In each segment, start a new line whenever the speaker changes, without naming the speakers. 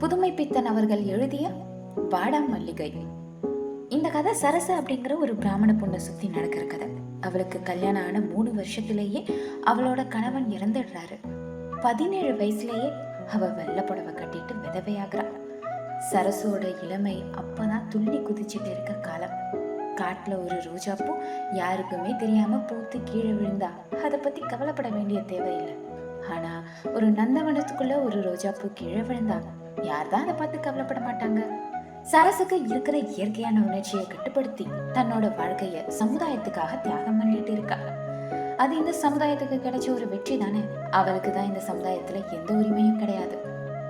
புதுமை பித்தன் அவர்கள் எழுதிய வாடா மல்லிகை இந்த கதை சரசு அப்படிங்கிற ஒரு பிராமண பொண்ணை சுத்தி நடக்கிற கதை. அவளுக்கு கல்யாணம் ஆன மூணு வருஷத்திலேயே அவளோட கணவன் இறந்துடுறாரு. பதினேழு வயசுலேயே அவ வெள்ளை புடவை கட்டிட்டு விதவையாகிறாள் சரசோட இளமை அப்பதான் துள்ளி குதிச்சுட்டு இருக்க காலம். காட்டுல ஒரு ரோஜாப்பூ யாருக்குமே தெரியாம பூத்து கீழே விழுந்தா அதை பத்தி கவலைப்பட வேண்டிய தேவையில்லை. ஆனா ஒரு நந்தவனத்துக்குள்ள ஒரு ரோஜாப்பூ கீழே விழுந்தாங்க யார் தான் அதை பார்த்து கவலைப்பட மாட்டாங்க? சரசுக்கு இருக்கிற இயற்கையான உணர்ச்சியை கட்டுப்படுத்தி தன்னோட வாழ்க்கைய சமுதாயத்துக்காக தியாகம் பண்ணிட்டு இருக்கா. அது இந்த சமுதாயத்துக்கு கிடைச்ச ஒரு வெற்றி தானே? அவளுக்கு தான் இந்த சமுதாயத்துல எந்த உரிமையும் கிடையாது.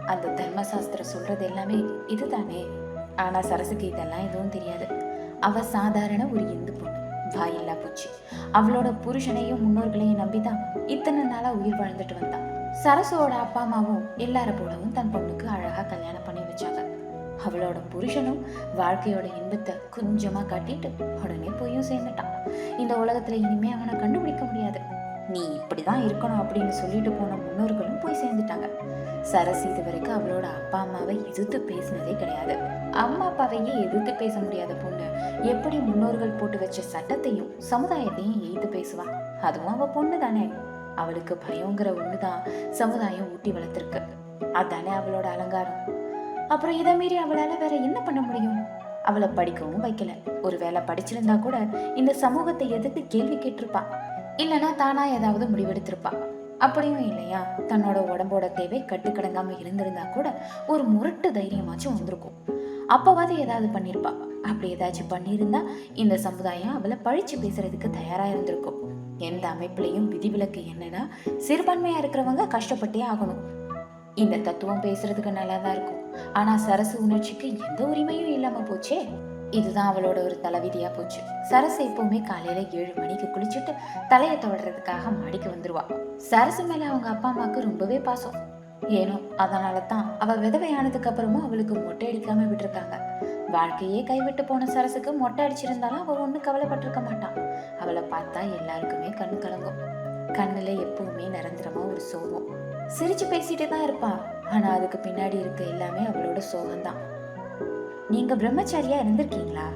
அந்த தர்மசாஸ்திரம் சொல்றது எல்லாமே இதுதானே? ஆனா சரசுக்கு இதெல்லாம் எதுவும் தெரியாது. அவ சாதாரண ஒரு இந்து பொண்ணு. வாயில்லா பூச்சி. அவளோட புருஷனையும் முன்னோர்களையும் நம்பிதான் இத்தனை நாளா உயிர் வாழ்ந்துட்டு வந்தான். சரசோட அப்பா அம்மாவும் எல்லார போலவும் தன் பொண்ணுக்கு அழகா கல்யாணம் பண்ணி வச்சாங்க. அவளோட புருஷனும் வாழ்க்கையோட இன்பத்தை கொஞ்சமா காட்டிட்டு உடனே போயும் சேர்ந்துட்டான். இந்த உலகத்துல இனிமே அவனை கண்டுபிடிக்க முடியாது. நீ இப்படிதான் இருக்கணும் அப்படின்னு சொல்லிட்டு போன முன்னோர்களும் போய் சேர்ந்துட்டாங்க. சரஸ் இது வரைக்கும் அவளோட அப்பா அம்மாவை எதிர்த்து பேசினதே கிடையாது. அம்மா அப்பாவையே எதிர்த்து பேச முடியாத பொண்ணு. எப்படி முன்னோர்கள் போட்டு வச்ச சட்டத்தையும் சமுதாயத்தையும் எய்த்து பேசுவா? அதுவும் அவ பொண்ணு தானே அவளுக்கு பயங்கிற ஒண்ணுதான் சமுதாயம் ஊட்டி வளர்த்துருக்கு. அதானே அவளோட அலங்காரம். அப்புறம் இதை மீறி அவளால வேற என்ன பண்ண முடியும்? அவளை படிக்கவும் வைக்கல. ஒருவேளை படிச்சிருந்தா கூட இந்த சமூகத்தை எதிர்த்து கேள்வி கேட்டிருப்பா. இல்லைன்னா தானா ஏதாவது முடிவெடுத்திருப்பா. அப்படியும் இல்லையா? தன்னோட உடம்போட தேவை கட்டுக்கடங்காம இருந்திருந்தா கூட ஒரு முரட்டு தைரியமாச்சும் வந்திருக்கும். அப்போவாது ஏதாவது பண்ணியிருப்பா அப்படி ஏதாச்சும் பண்ணியிருந்தா இந்த சமுதாயம் அவளை பழிச்சு பேசுறதுக்கு தயாராக இருந்திருக்கும். எந்த அமைப்புலையும் விதிவிலக்கு என்னன்னா சிறுபான்மையா இருக்கிறவங்க கஷ்டப்பட்டே ஆகணும். இந்த தத்துவம் பேசுறதுக்கு நல்லா தான் இருக்கும். ஆனா சரசு உணர்ச்சிக்கு எந்த உரிமையும் இல்லாம போச்சே. இதுதான் அவளோட ஒரு தலைவிதியா போச்சு. சரசு எப்பவுமே காலையில ஏழு மணிக்கு குளிச்சுட்டு தலையை தொடர்றதுக்காக மாடிக்கு வந்துருவா. சரசு மேல அவங்க அப்பா அம்மாவுக்கு ரொம்பவே பாசம். ஏனோ அதனால தான் அவ விதவையானதுக்கு அப்புறமும் அவளுக்கு மொட்டை அடிக்காம விட்டுருக்காங்க. வாழ்க்கையே கைவிட்டு போன சரசுக்கு மொட்டை அடிச்சிருந்தாலும் அவள் ஒன்றும் கவலைப்பட்டிருக்க மாட்டான். அவளை பார்த்தா எல்லாருக்குமே கண்ணு கலங்கும். கண்ணில் எப்பவுமே நிரந்தரமா ஒரு சோகம். சிரிச்சு பேசிட்டே தான் இருப்பா. ஆனால் அதுக்கு பின்னாடி இருக்க எல்லாமே அவளோட சோகம்தான். நீங்க பிரம்மச்சாரியா இருந்திருக்கீங்களா?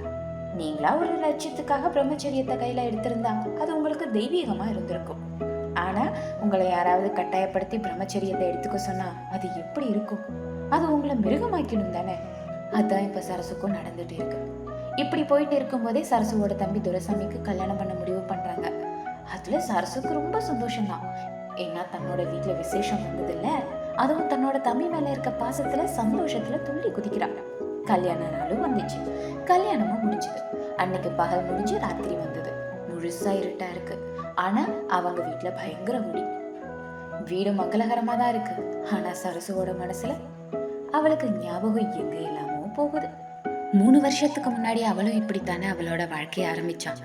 நீங்களா ஒரு லட்சியத்துக்காக பிரம்மச்சரியத்தை கையில எடுத்திருந்தா அது உங்களுக்கு தெய்வீகமா இருந்திருக்கும். ஆனால் உங்களை யாராவது கட்டாயப்படுத்தி பிரம்மச்சரியத்தை எடுத்துக்க சொன்னால் அது எப்படி இருக்கும்? அது உங்களை மிருகமாக்கிடும் தானே? அதுதான் இப்போ சரசுக்கும் நடந்துட்டு இருக்கு. இப்படி போயிட்டு இருக்கும்போதே சரசுவோட தம்பி துரைசாமிக்கு கல்யாணம் பண்ண முடிவு பண்ணுறாங்க அதில் சரசுக்கு ரொம்ப சந்தோஷம்தான். ஏன்னா தன்னோட வீட்டில் விசேஷம் வந்ததில்ல. அதுவும் தன்னோட தம்பி மேலே இருக்க பாசத்தில் சந்தோஷத்தில் துள்ளி குதிக்கிறாங்க. கல்யாண நாளும் வந்துச்சு. கல்யாணமும் முடிஞ்சது. அன்னைக்கு பகல் முடிஞ்சு ராத்திரி வந்தது. முழுசாக இருட்டாக இருக்கு. ஆனால் அவங்க வீட்டில் பயங்கர முடி. வீடு மங்களகரமாக தான் இருக்கு. ஆனால் சரசுவோட மனசில் அவளுக்கு ஞாபகம் எங்கே எல்லாமோ போகுது. மூணு வருஷத்துக்கு முன்னாடி அவளும் இப்படித்தானே அவளோட வாழ்க்கையை ஆரம்பித்தான்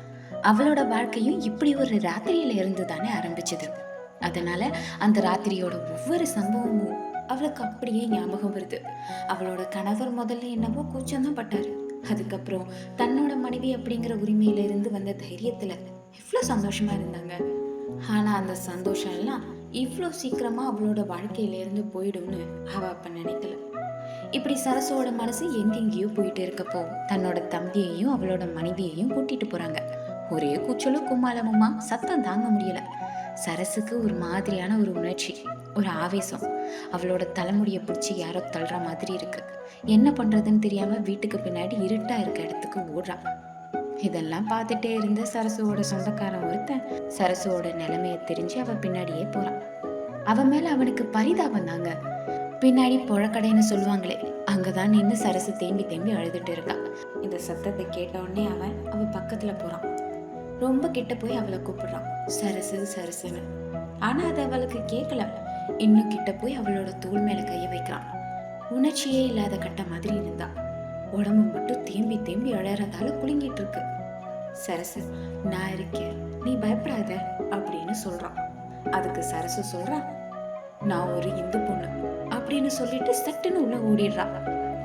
அவளோட வாழ்க்கையும் இப்படி ஒரு ராத்திரியில இருந்து தானே ஆரம்பிச்சது. அதனால அந்த ராத்திரியோட ஒவ்வொரு சம்பவமும் அவளுக்கு அப்படியே ஞாபகம் வருது. அவளோட கணவர் முதல்ல என்னவோ கூச்சம்தான் பட்டாரு. அதுக்கப்புறம் தன்னோட மனைவி அப்படிங்கிற உரிமையில இருந்து வந்த தைரியத்துல எவ்வளோ சந்தோஷமா இருந்தாங்க. ஆனால் அந்த சந்தோஷம் எல்லாம் இவ்வளோ சீக்கிரமாக அவளோட வாழ்க்கையிலேருந்து போயிடும்னு அவள் அப்போ நினைக்கல. இப்படி சரசோட மனசு எங்கெங்கேயோ போயிட்டு இருக்கப்போ தன்னோட தம்பியையும் அவளோட மனைவியையும் கூட்டிட்டு போகிறாங்க ஒரே கூச்சலும் கும்மாலமுமா சத்தம் தாங்க முடியல. சரசுக்கு ஒரு மாதிரியான ஒரு உணர்ச்சி ஒரு ஆவேசம். அவளோட தலைமுடியை பிடிச்சி யாரோ தள்ளுற மாதிரி இருக்கு. என்ன பண்ணுறதுன்னு தெரியாமல் வீட்டுக்கு பின்னாடி இருட்டாக இருக்க இடத்துக்கு ஓடுறா. இதெல்லாம் பார்த்துட்டே இருந்த சரசுவோட சொந்தக்காரன் ஒருத்தன் சரசுவோட நிலைமையை தெரிஞ்சு அவ பின்னாடியே போறான் அவ மேல அவனுக்கு பரிதாபம் தாங்க. பின்னாடி புழக்கடைன்னு சொல்லுவாங்களே அங்கதான் நின்று சரசு தேம்பி தேம்பி அழுதுட்டு இருக்கான் இந்த சத்தத்தை கேட்டவுடனே உடனே அவன் அவ பக்கத்துல போறான். ரொம்ப கிட்ட போய் அவளை கூப்பிடுறான். சரசு சரசுன்னு. ஆனா அது அவளுக்கு கேட்கல இன்னும் கிட்ட போய் அவளோட தூள் மேல கைய வைக்கிறான். உணர்ச்சியே இல்லாத கட்ட மாதிரி இருந்தா. உடம்பு மட்டும் தேம்பி தேம்பி அழறதால குலுங்கிட்டு இருக்கு. சரசு நான் இருக்கேன் நீ பயப்படாத அப்படின்னு சொல்கிறான் அதுக்கு சரசு சொல்கிறா நான் ஒரு இந்து பொண்ணு அப்படின்னு சொல்லிட்டு சட்டுன்னு உள்ள ஓடிடுறான்.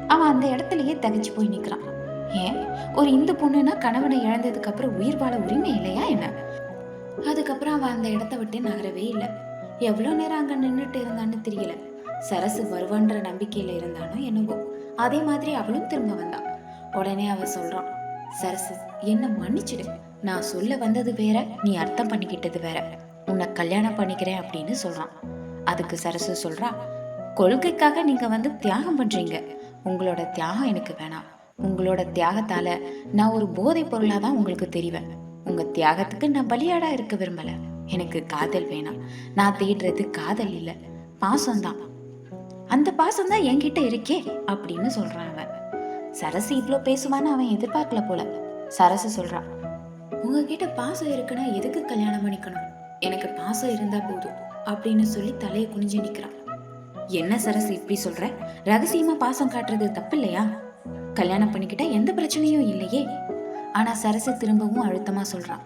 அவன் அந்த இடத்துலயே தகச்சு போய் நிற்கிறான் ஏன்? ஒரு இந்து பொண்ணுனா கணவனை இழந்ததுக்கு அப்புறம் உயிர் வாழ உரிமை இல்லையா என்ன? அதுக்கப்புறம் அவன் அந்த இடத்த விட்டு நகரவே இல்லை. எவ்வளோ நேரம் அங்கே நின்றுட்டு இருந்தான்னு தெரியல. சரசு வருவான்ற நம்பிக்கையில் இருந்தானோ என்னவோ. அதே மாதிரி அவளும் திரும்ப வந்தான். உடனே அவன் சொல்கிறான் சரசு என்ன மன்னிச்சிடு. நான் சொல்ல வந்தது வேற நீ அர்த்தம் பண்ணிக்கிட்டது வேற. உன்னை கல்யாணம் பண்ணிக்கிறேன் அப்படின்னு சொல்றான். அதுக்கு சரசு சொல்றா கொள்கைக்காக நீங்க வந்து தியாகம் பண்றீங்க. உங்களோட தியாகம் எனக்கு வேணாம். உங்களோட தியாகத்தால நான் ஒரு போதைப் பொருளா தான் உங்களுக்கு தெரிவேன். உங்க தியாகத்துக்கு நான் பலியாடா இருக்க விரும்பல. எனக்கு காதல் வேணாம். நான் தேடுறது காதல் இல்லை. பாசம்தான். அந்த பாசம் தான் என்கிட்ட இருக்கே அப்படின்னு சொல்றான் அவன். சரசு இவ்வளோ பேசுவான்னு அவன் எதிர்பார்க்கல போல. சரசு சொல்றான் உங்ககிட்ட பாசம் இருக்குன்னா எதுக்கு கல்யாணம் பண்ணிக்கணும்? எனக்கு பாசம் இருந்தா போதும் அப்படின்னு சொல்லி தலையை குனிஞ்சு நிற்கிறான் என்ன சரசு இப்படி சொல்ற? ரகசியமா பாசம் காட்டுறது தப்பு இல்லையா கல்யாணம் பண்ணிக்கிட்டா எந்த பிரச்சனையும் இல்லையே? ஆனா சரசு திரும்பவும் அழுத்தமா சொல்றான்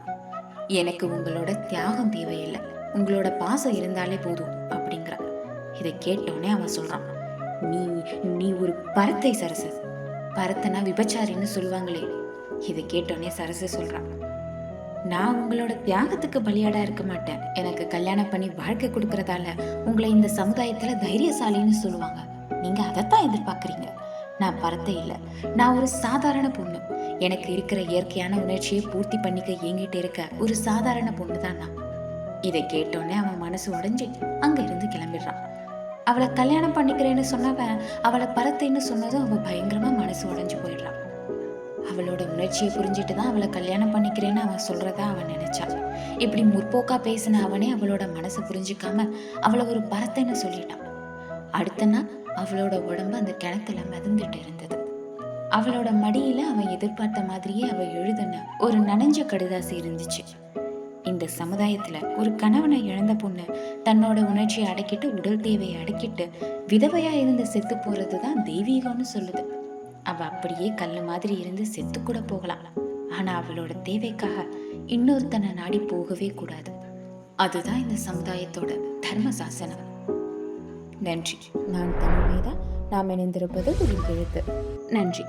எனக்கு உங்களோட தியாகம் தேவையில்லை. உங்களோட பாசம் இருந்தாலே போதும் அப்படிங்கிறான். இதை கேட்டோன்னே அவன் சொல்றான் நீ நீ ஒரு பரத்தை சரசு. பரத்தனா விபச்சாரின்னு சொல்லுவாங்களே. இதை கேட்டோன்னே சரசு சொல்றான். நான் உங்களோட தியாகத்துக்கு பலியாடா இருக்க மாட்டேன். எனக்கு கல்யாணம் பண்ணி வாழ்க்கை கொடுக்கறதால உங்களை இந்த சமுதாயத்துல தைரியசாலின்னு சொல்லுவாங்க. நீங்க அதைத்தான் எதிர்பார்க்குறீங்க. நான் பரத்தை இல்லை. நான் ஒரு சாதாரண பொண்ணு. எனக்கு இருக்கிற இயற்கையான உணர்ச்சியை பூர்த்தி பண்ணிக்க ஏங்கிட்டு இருக்க ஒரு சாதாரண பொண்ணு தான் நான். இதை கேட்டோன்னே அவன் மனசு உடஞ்சி அங்க இருந்து கிளம்பிடுறான். அவளை கல்யாணம் பண்ணிக்கிறேன்னு சொன்னவன் அவளை பரத்தைன்னு சொன்னதும் அவள் பயங்கரமாக மனசு உடஞ்சி போயிடுறான் அவளோட உணர்ச்சியை புரிஞ்சுட்டு தான் அவளை கல்யாணம் பண்ணிக்கிறேன்னு அவன் சொல்கிறதா அவன் நினைச்சான் இப்படி முற்போக்காக பேசின அவனே அவளோட மனசை புரிஞ்சிக்காம அவளை ஒரு பரத்தைன்னு சொல்லிட்டான் அடுத்த நாள் அவளோட உடம்பு அந்த கிணத்துல மிதந்துட்டு இருந்தது. அவளோட மடியில் அவன் எதிர்பார்த்த மாதிரியே அவள் எழுதுன ஒரு நனைஞ்ச கடுதாசி இருந்துச்சு. இந்த சமுதாயத்துல ஒரு கணவனை இழந்த பொண்ணு தன்னோட உணர்ச்சியை அடக்கிட்டு உடல் தேவையை அடக்கிட்டு விதவையா இருந்து செத்து போறதுதான் தெய்வீகம்னு சொல்லுது. அவ அப்படியே கல்லு மாதிரி இருந்து செத்து கூட போகலாம். ஆனா அவளோட தேவைக்காக இன்னொருத்தனை நாடி போகவே கூடாது. அதுதான் இந்த சமுதாயத்தோட தர்ம சாசனம் நன்றி. நான் தமிழ் மீதா நாம் இணைந்திருப்பது ஒரு எழுத்து. நன்றி.